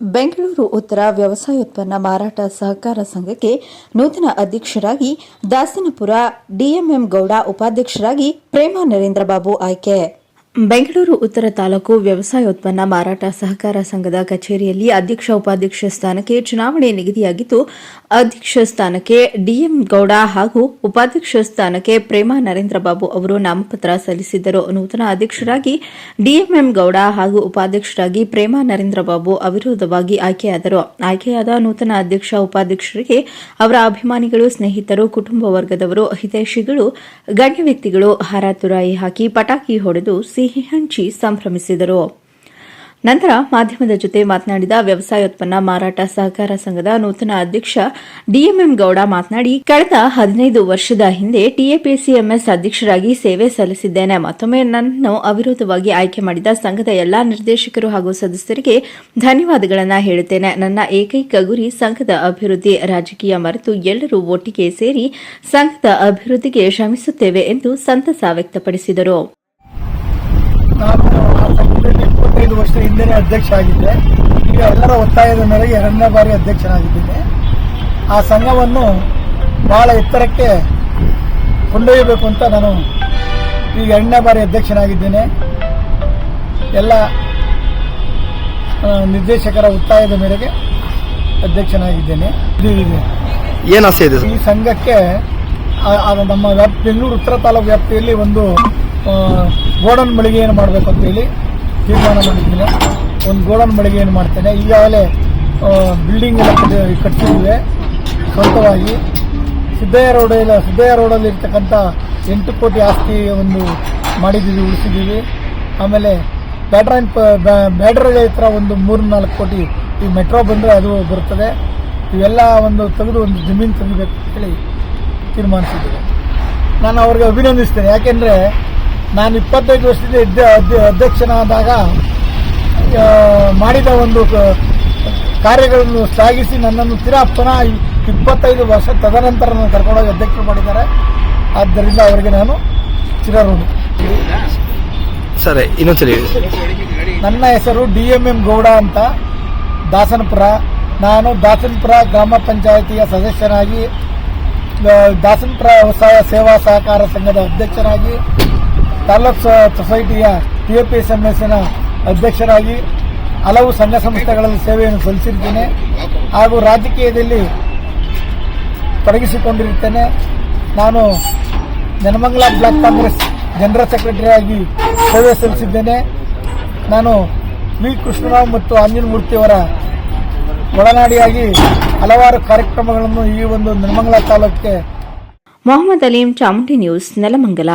ಬೆಂಗಳೂರು ಉತ್ತರ ವ್ಯವಸಾಯೋತ್ಪನ್ನ ಮಾರಾಟ ಸಹಕಾರ ಸಂಘಕ್ಕೆ ನೂತನ ಅಧ್ಯಕ್ಷರಾಗಿ ದಾಸನಪುರ ಡಿಎಂಎಂ ಗೌಡ ಉಪಾಧ್ಯಕ್ಷರಾಗಿ ಪ್ರೇಮ ನರೇಂದ್ರ ಬಾಬು ಆಯ್ಕೆ. ಬೆಂಗಳೂರು ಉತ್ತರ ತಾಲೂಕು ವ್ಯವಸಾಯೋತ್ಪನ್ನ ಮಾರಾಟ ಸಹಕಾರ ಸಂಘದ ಕಚೇರಿಯಲ್ಲಿ ಅಧ್ಯಕ್ಷ ಉಪಾಧ್ಯಕ್ಷ ಸ್ಥಾನಕ್ಕೆ ಚುನಾವಣೆ ನಿಗದಿಯಾಗಿದ್ದು, ಅಧ್ಯಕ್ಷ ಸ್ಥಾನಕ್ಕೆ ಡಿಎಂ ಗೌಡ ಹಾಗೂ ಉಪಾಧ್ಯಕ್ಷ ಸ್ಥಾನಕ್ಕೆ ಪ್ರೇಮಾ ನರೇಂದ್ರ ಬಾಬು ಅವರು ನಾಮಪತ್ರ ಸಲ್ಲಿಸಿದ್ದರು. ನೂತನ ಅಧ್ಯಕ್ಷರಾಗಿ ಡಿಎಂಎಂ ಗೌಡ ಹಾಗೂ ಉಪಾಧ್ಯಕ್ಷರಾಗಿ ಪ್ರೇಮಾ ನರೇಂದ್ರ ಬಾಬು ಅವಿರೋಧವಾಗಿ ಆಯ್ಕೆಯಾದರು. ಆಯ್ಕೆಯಾದ ನೂತನ ಅಧ್ಯಕ್ಷ ಉಪಾಧ್ಯಕ್ಷರಿಗೆ ಅವರ ಅಭಿಮಾನಿಗಳು, ಸ್ನೇಹಿತರು, ಕುಟುಂಬ ವರ್ಗದವರು, ಹಿತೈಷಿಗಳು, ಗಣ್ಯ ವ್ಯಕ್ತಿಗಳು ಹಾರಾತುರಾಯಿ ಹಾಕಿ ಪಟಾಕಿ ಹೊಡೆದು ಸಿಹಿ ಹಂಚಿ ಸಂಭ್ರಮಿಸಿದರು. ನಂತರ ಮಾಧ್ಯಮದ ಜೊತೆ ಮಾತನಾಡಿದ ವ್ಯವಸಾಯೋತ್ಪನ್ನ ಮಾರಾಟ ಸಹಕಾರ ಸಂಘದ ನೂತನ ಅಧ್ಯಕ್ಷ ಡಿಎಂಎಂ ಗೌಡ ಮಾತನಾಡಿ, ಕಳೆದ ಹದಿನೈದು ವರ್ಷದ ಹಿಂದೆ ಟಿಎಪಿಸಿಎಂಎಸ್ ಅಧ್ಯಕ್ಷರಾಗಿ ಸೇವೆ ಸಲ್ಲಿಸಿದ್ದೇನೆ. ಮತ್ತೊಮ್ಮೆ ನನ್ನನ್ನು ಅವಿರೋಧವಾಗಿ ಆಯ್ಕೆ ಮಾಡಿದ ಸಂಘದ ಎಲ್ಲಾ ನಿರ್ದೇಶಕರು ಹಾಗೂ ಸದಸ್ಯರಿಗೆ ಧನ್ಯವಾದಗಳನ್ನು ಹೇಳುತ್ತೇನೆ. ನನ್ನ ಏಕೈಕ ಗುರಿ ಸಂಘದ ಅಭಿವೃದ್ಧಿ. ರಾಜಕೀಯ ಮರೆತು ಎಲ್ಲರೂ ಒಟ್ಟಿಗೆ ಸೇರಿ ಸಂಘದ ಅಭಿವೃದ್ಧಿಗೆ ಶ್ರಮಿಸುತ್ತೇವೆ ಎಂದು ಸಂತಸ ವ್ಯಕ್ತಪಡಿಸಿದರು. ನಾನು ಆ ಸಂಘದಲ್ಲಿ ಇಪ್ಪತ್ತೈದು ವರ್ಷ ಹಿಂದೆನೇ ಅಧ್ಯಕ್ಷ ಆಗಿದ್ದೆ. ಈಗ ಎಲ್ಲರ ಒತ್ತಾಯದ ಮೇರೆಗೆ ಎರಡನೇ ಬಾರಿ ಅಧ್ಯಕ್ಷನಾಗಿದ್ದೇನೆ ಆ ಸಂಘವನ್ನು ಬಹಳ ಎತ್ತರಕ್ಕೆ ಕೊಂಡೊಯ್ಯಬೇಕು ಅಂತ ನಾನು ಈಗ ಎರಡನೇ ಬಾರಿ ಅಧ್ಯಕ್ಷನಾಗಿದ್ದೇನೆ. ಎಲ್ಲ ನಿರ್ದೇಶಕರ ಒತ್ತಾಯದ ಮೇರೆಗೆ ಅಧ್ಯಕ್ಷನಾಗಿದ್ದೇನೆ. ಏನಾಸೆ ಇದೆ. ಆಸೆ ಇದೆ ಈ ಸಂಘಕ್ಕೆ ನಮ್ಮ ವ್ಯಾಪ್ತಿ ಬೆಂಗಳೂರು ಉತ್ತರ ತಾಲೂಕು ವ್ಯಾಪ್ತಿಯಲ್ಲಿ ಒಂದು ಗೋಡನ್ ಮಳಿಗೆಯನ್ನು ಮಾಡಬೇಕು ಅಂತೇಳಿ ತೀರ್ಮಾನ ಮಾಡಿದ್ದೀನಿ. ಒಂದು ಗೋಡನ್ ಮಳಿಗೆಯನ್ನು ಮಾಡ್ತೇನೆ, ಈಗಾಗಲೇ ಬಿಲ್ಡಿಂಗ್ ಎಲ್ಲ ಕಟ್ಟಿದ್ದೇವೆ ಸ್ವಂತವಾಗಿ. ಸಿದ್ದಯ್ಯ ರೋಡ್ ಸಿದ್ದಯ್ಯ ರೋಡಲ್ಲಿ ಇರ್ತಕ್ಕಂಥ ಎಂಟು ಕೋಟಿ ಆಸ್ತಿ ಒಂದು ಮಾಡಿದ್ದೀವಿ, ಉಳಿಸಿದ್ದೀವಿ. ಆಮೇಲೆ ಬ್ಯಾಟ್ರೈನ್ ಬ್ಯಾಟ್ರಿ ಹತ್ರ ಒಂದು ಮೂರು ನಾಲ್ಕು ಕೋಟಿ ಈ ಮೆಟ್ರೋ ಬಂದರೆ ಅದು ಬರುತ್ತದೆ ಇವೆಲ್ಲ ಒಂದು ತೆಗೆದು ಒಂದು ಜಮೀನು ತೆಗಿಬೇಕು ಅಂತೇಳಿ ತೀರ್ಮಾನಿಸಿದ್ದೇವೆ. ನಾನು ಅವ್ರಿಗೆ ಅಭಿನಂದಿಸ್ತೇನೆ. ಯಾಕೆಂದರೆ ನಾನು ಇಪ್ಪತ್ತೈದು ವರ್ಷದಿಂದ ಇದ್ದ ಅಧ್ಯಕ್ಷನಾದಾಗ ಮಾಡಿದ ಒಂದು ಕಾರ್ಯಗಳನ್ನು ಶ್ಲಾಘಿಸಿ ನನ್ನನ್ನು ತಿರಾ ಪುನಃ ಇಪ್ಪತ್ತೈದು ವರ್ಷ ತದನಂತರ ನಾನು ಕರ್ಕೊಂಡೋಗಿ ಅಧ್ಯಕ್ಷರು ಮಾಡಿದ್ದಾರೆ. ಆದ್ದರಿಂದ ಅವರಿಗೆ ನಾನು ಚಿರಋಣಿ. ಸರಿ ಇನ್ನೊಂದ್ಸಲಿ ನನ್ನ ಹೆಸರು ಡಿ ಎಂ ಎಂ ಗೌಡ ಅಂತ. ದಾಸನಪುರ. ನಾನು ದಾಸನಪುರ ಗ್ರಾಮ ಪಂಚಾಯಿತಿಯ ಸದಸ್ಯನಾಗಿ ದಾಸನಪುರ ವ್ಯವಸಾಯ ಸೇವಾ ಸಹಕಾರ ಸಂಘದ ಅಧ್ಯಕ್ಷರಾಗಿ ತಾಲೂಕ್ ಸೊಸೈಟಿಯ ಟಿ ಪಿ ಎಸ್ ಎಂ ಎಸ್ನ ಅಧ್ಯಕ್ಷರಾಗಿ ಹಲವು ಸಂಘ ಸಂಸ್ಥೆಗಳಲ್ಲಿ ಸೇವೆಯನ್ನು ಸಲ್ಲಿಸಿರ್ತೇನೆ ಹಾಗೂ ರಾಜಕೀಯದಲ್ಲಿ ತೊಡಗಿಸಿಕೊಂಡಿರುತ್ತೇನೆ. ನಾನು ನೆನಮಂಗಲ ಬ್ಲಾಕ್ ಕಾಂಗ್ರೆಸ್ ಜನರಲ್ ಸೆಕ್ರೆಟರಿಯಾಗಿ ಸೇವೆ ಸಲ್ಲಿಸಿದ್ದೇನೆ. ನಾನು ವಿ. ಕೃಷ್ಣರಾವ್ ಮತ್ತು ಅಂಜನಮೂರ್ತಿಯವರ ಒಳನಾಡಿಯಾಗಿ ಹಲವಾರು ಕಾರ್ಯಕ್ರಮಗಳನ್ನು ಈ ಒಂದು ನೆಲಮಂಗಲ ತಾಲೂಕಿಗೆ ಮೊಹಮ್ಮದ್ ಅಲೀಂ ಚಾಮುಂಡಿ ನ್ಯೂಸ್ ನೆಲಮಂಗಲ.